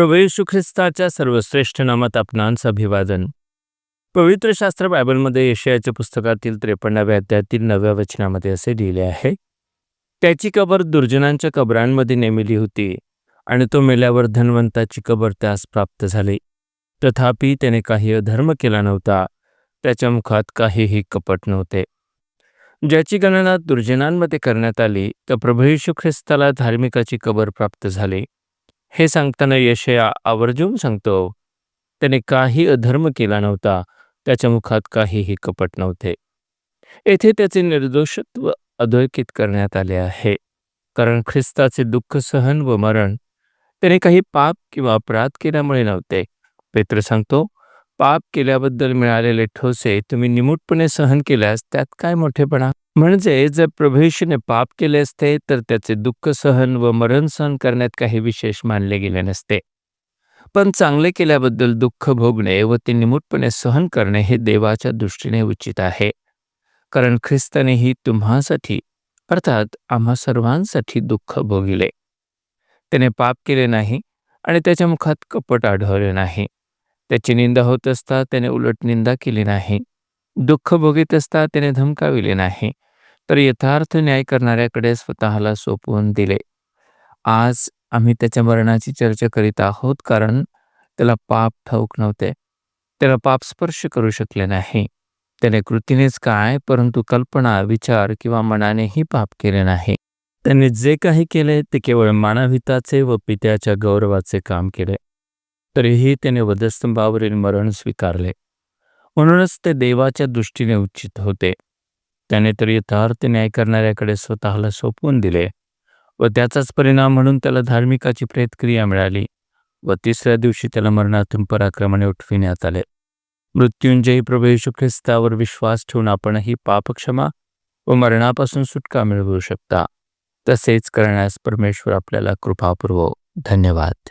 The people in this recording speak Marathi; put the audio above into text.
प्रभू येशू ख्रिस्ताच्या सर्वश्रेष्ठ नामात आपणांस अभिवादन पवित्र शास्त्र बायबलमध्ये यशयाच्या पुस्तकातील त्रेपन्नाव्या अध्यायातील नव्या वचनामध्ये असे लिहिले आहे त्याची कबर दुर्जनांच्या कबरांमध्ये नेमिली होती आणि तो मेल्यावर धनवंताची कबर त्यास प्राप्त झाली. तथापि त्याने काही अधर्म केला नव्हता त्याच्या मुखात काहीही कपट नव्हते. ज्याची गणना दुर्जनांमध्ये करण्यात आली तर प्रभू येशू ख्रिस्ताला धार्मिकाची कबर प्राप्त झाली. हे सांगताना यशया आवर्जून सांगतो त्याने काही अधर्म केला नव्हता त्याच्या मुखात काहीही कपट नव्हते. येथे त्याचे निर्दोषत्व अधोरेखित करण्यात आले आहे. कारण ख्रिस्ताचे दुःख सहन व मरण त्याने काही पाप किंवा अपराध केल्यामुळे नव्हते. पेत्र सांगतो पाप केल्याबद्दल मिळालेले ठोसे तुम्ही निमूटपणे सहन केल्यास त्यात काय मोठेपणा? म्हणजे जर प्रभूषने पाप केले असते तर त्याचे दुःख सहन व मरण सहन करण्यात काही विशेष मानले गेले नसते. पण चांगले केल्याबद्दल दुःख भोगणे व ते निमूटपणे सहन करणे हे देवाच्या दृष्टीने उचित आहे. कारण ख्रिस्तानेही तुम्हासाठी अर्थात आम्हा सर्वांसाठी दुःख भोगिले. त्याने पाप केले नाही आणि त्याच्या मुखात कपट आढळले नाही. त्याची निंदा होत असता त्याने उलट निंदा केली नाही. दुःख भोगीत असता त्याने धमकाविले नाही. तर यथार्थ न्याय करणाऱ्याकडे स्वतःला सोपवून दिले. आज आम्ही त्याच्या मरणाची चर्चा करीत आहोत कारण त्याला पाप ठाऊक नव्हते. त्याला पाप स्पर्श करू शकले नाही. त्याने कृतीनेच काय परंतु कल्पना विचार किंवा मनानेही पाप केले नाही. त्यांनी जे काही केले ते केवळ मानवहिताचे व पित्याच्या गौरवाचे काम केले. तरीही त्याने वधस्तंभावरील मरण स्वीकारले. म्हणूनच ते देवाच्या दृष्टीने उचित होते. त्याने तर यथार्थ न्याय करणाऱ्याकडे स्वतःला सोपवून दिले व त्याचाच परिणाम म्हणून त्याला धार्मिकाची प्रेतक्रिया मिळाली व तिसऱ्या दिवशी त्याला मरणातून पराक्रमाने उठविण्यात आले. मृत्युंजयी प्रभू येशू ख्रिस्तावर विश्वास ठेवून आपणही पापक्षमा व मरणापासून सुटका मिळवू शकता. तसेच करण्यास परमेश्वर आपल्याला कृपापूर्व धन्यवाद.